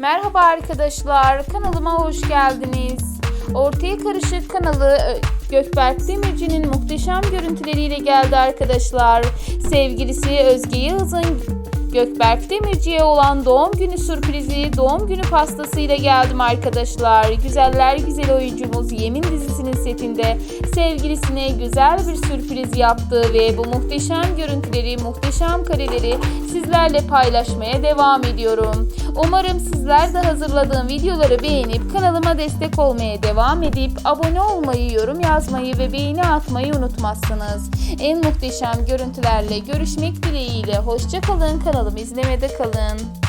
Merhaba arkadaşlar, kanalıma hoş geldiniz. Ortaya Karışık kanalı e, Gökberk Demirci'nin muhteşem görüntüleriyle geldi arkadaşlar. Sevgilisi Özge Yağız'ın Gökberk Demirci'ye olan doğum günü sürprizi, doğum günü pastasıyla geldim arkadaşlar. Güzeller güzel oyuncumuz Yemin dizisinin setinde sevgilisine güzel bir sürpriz yaptı ve bu muhteşem görüntüleri, muhteşem kareleri sizlerle paylaşmaya devam ediyorum. Umarım sizler de hazırladığım videoları beğenip kanalıma destek olmaya devam edip abone olmayı, yorum yazmayı ve beğeni atmayı unutmazsınız. En muhteşem görüntülerle görüşmek dileğiyle. Hoşçakalın kanalımı izlemede kalın.